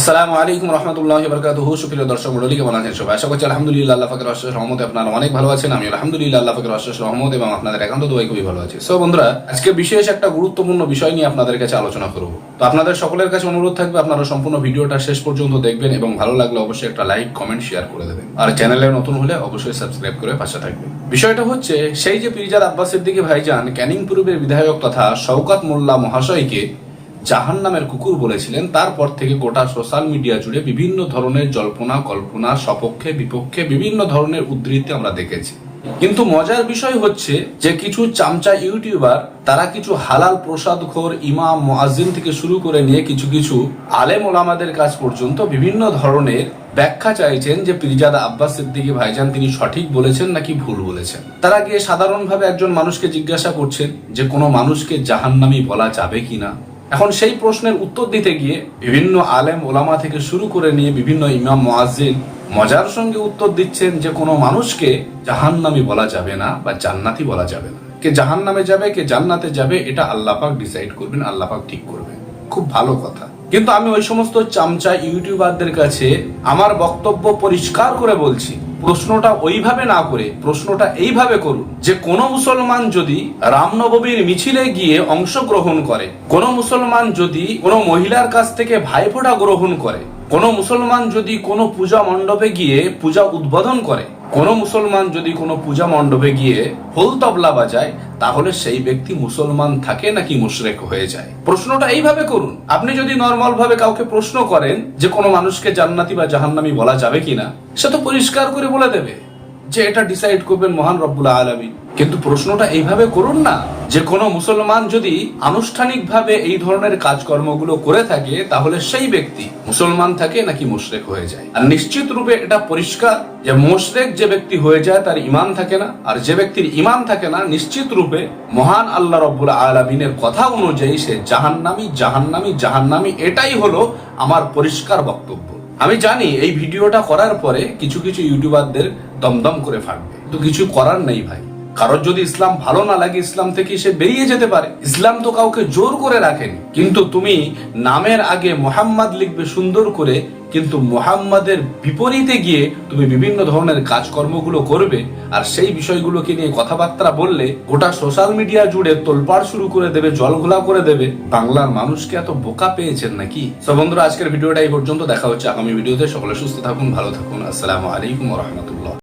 আসসালামু আলাইকুম রহমতুল্লাহ বরকাতুহ সুপ্রিয় দর্শক মন্ডলী কেমন আছেন সবাই? আশা করছি আলহামদুলিল্লাহ আল্লাহ ফাকের অশেষ রহমতে আপনারা অনেক ভালো আছেন। আমি আলহামদুলিল্লাহ আল্লাহ ফাকের অশেষ রহমত এবং আপনাদের একান্ত দোয়াই খুবই ভালো আছে। সো বন্ধুরা, আজকে বিশেষ একটা গুরুত্বপূর্ণ বিষয় নিয়ে আপনাদের কাছে আলোচনা করব। তো আপনাদের সকলের কাছে অনুরোধ থাকবে, আপনারা সম্পূর্ণ ভিডিওটা শেষ পর্যন্ত দেখবেন এবং ভালো লাগলে অবশ্যই একটা লাইক, কমেন্ট শেয়ার করে দেবেন। আর চ্যানেলে নতুন হলে অবশ্যই সাবস্ক্রাইব করে পাশে থাকবেন। বিষয়টা হচ্ছে, সেই যে পিরজাদ আব্বাসের দিকে ভাইজান ক্যানিং পূর্বের বিধায়ক তথা শওকাত মোল্লা মহাশয়কে জাহান নামের কুকুর বলেছিলেন, তারপর থেকে গোটা সোশ্যাল মিডিয়া জুড়ে বিভিন্ন ধরনের জল্পনা, কল্পনা, সপক্ষে, বিপক্ষে বিভিন্ন ধরনের উদ্ধৃতি আমরা দেখেছি। কিন্তু মজার বিষয় হচ্ছে যে কিছু চামচা ইউটিউবার, তারা কিছু হালাল প্রসাদ খোর ইমাম, মুয়াজ্জিন থেকে শুরু করে নিয়ে কিছু কিছু আলেম ওলামাদের কাজ পর্যন্ত বিভিন্ন ধরনের ব্যাখ্যা চাইছেন যে পিরজাদা আব্বাস সিদ্দিকী ভাইজান তিনি সঠিক বলেছেন নাকি ভুল বলেছেন। তারা গিয়ে সাধারণভাবে একজন মানুষকে জিজ্ঞাসা করছেন যে কোনো মানুষকে জাহান্নামি বলা যাবে কিনা। এখন সেই প্রশ্নের উত্তর দিতে গিয়ে বিভিন্ন আলেম ওলামা থেকে শুরু করে নিয়ে বিভিন্ন ইমাম, মুয়াজ্জিন মজার সঙ্গে উত্তর দিচ্ছেন যে কোনো মানুষকে জাহান্নামি বলা যাবে না বা জান্নাতি বলা যাবে না। কে জাহান্নামে যাবে, কে জান্নাতে যাবে, এটা আল্লাহ পাক ডিসাইড করবেন, আল্লাহ পাক ঠিক করবেন। খুব ভালো কথা। কিন্তু আমি ওই সমস্ত চামচা ইউটিউবারদের কাছে আমার বক্তব্য পরিষ্কার করে বলছি প্রশ্নটা ওইভাবে না করে, প্রশ্নটা এইভাবে করুন। যে কোন মুসলমান যদি রামনবমীর মিছিলে গিয়ে অংশগ্রহণ করে, কোন মুসলমান যদি কোনো মহিলার কাছ থেকে ভাইফোঁটা গ্রহণ করে, কোন মুসলমান যদি কোনো পূজা মণ্ডপে গিয়ে পূজা উদ্বোধন করে কোন মুসলমান যদি কোনো পূজা মণ্ডপে গিয়ে হোল তবলা বাজায়, তাহলে সেই ব্যক্তি মুসলমান থাকে নাকি মুশরেক হয়ে যায়? প্রশ্নটা এইভাবে করুন। আপনি যদি নর্মাল ভাবে কাউকে প্রশ্ন করেন যে কোনো মানুষকে জান্নাতি বা জাহান্নামি বলা যাবে কিনা, সে তো পরিষ্কার করে বলে দেবে। যে এটা ডিসাইড করবেন মহান রব্বুল আলমী কিন্তু প্রশ্নটা এইভাবে করুন না, যে কোনো মুসলমান যদি আনুষ্ঠানিকভাবে এই ধরনের কাজকর্মগুলো করে থাকে, তাহলে সেই ব্যক্তি মুসলমান থাকে নাকি মুশরেক হয়ে যায়। আর নিশ্চিত রূপে এটা পরিষ্কার যে মুশরেক যে ব্যক্তি হয়ে যায়, তার ইমান থাকে না, আর যে ব্যক্তির ইমান থাকে না, নিশ্চিত রূপে মহান আল্লাহ রব্বুল আলমিনের কথা অনুযায়ী সে জাহান্নামি জাহান্নামি জাহান্নামি, এটাই হলো আমার পরিষ্কার বক্তব্য। আমি জানি এই ভিডিওটা করার পরে কিছু কিছু ইউটিউবারদের দমদম করে ফাটবে। তো কিছু করার নেই ভাই। কারোর যদি ইসলাম ভালো না লাগে, ইসলাম থেকে সে বেরিয়ে যেতে পারে। ইসলাম তো কাউকে জোর করে রাখেন। কিন্তু তুমি নামের আগে মোহাম্মদ লিখবে সুন্দর করে, কিন্তু মোহাম্মদের বিপরীতে গিয়ে তুমি বিভিন্ন ধরনের কাজকর্মগুলো করবে, আর সেই বিষয়গুলোকে নিয়ে কথাবার্তা বললে গোটা সোশ্যাল মিডিয়া জুড়ে তোলপাড় শুরু করে দেবে, জলঘোলা করে দেবে। বাংলার মানুষকে এত বোকা পেয়েছেন নাকি? তো বন্ধুরা, আজকের ভিডিওটা এই পর্যন্ত। দেখা হচ্ছে আগামী ভিডিওতে। সকলে সুস্থ থাকুন, ভালো থাকুন। আসসালামু আলাইকুম রহমতুল্লাহ।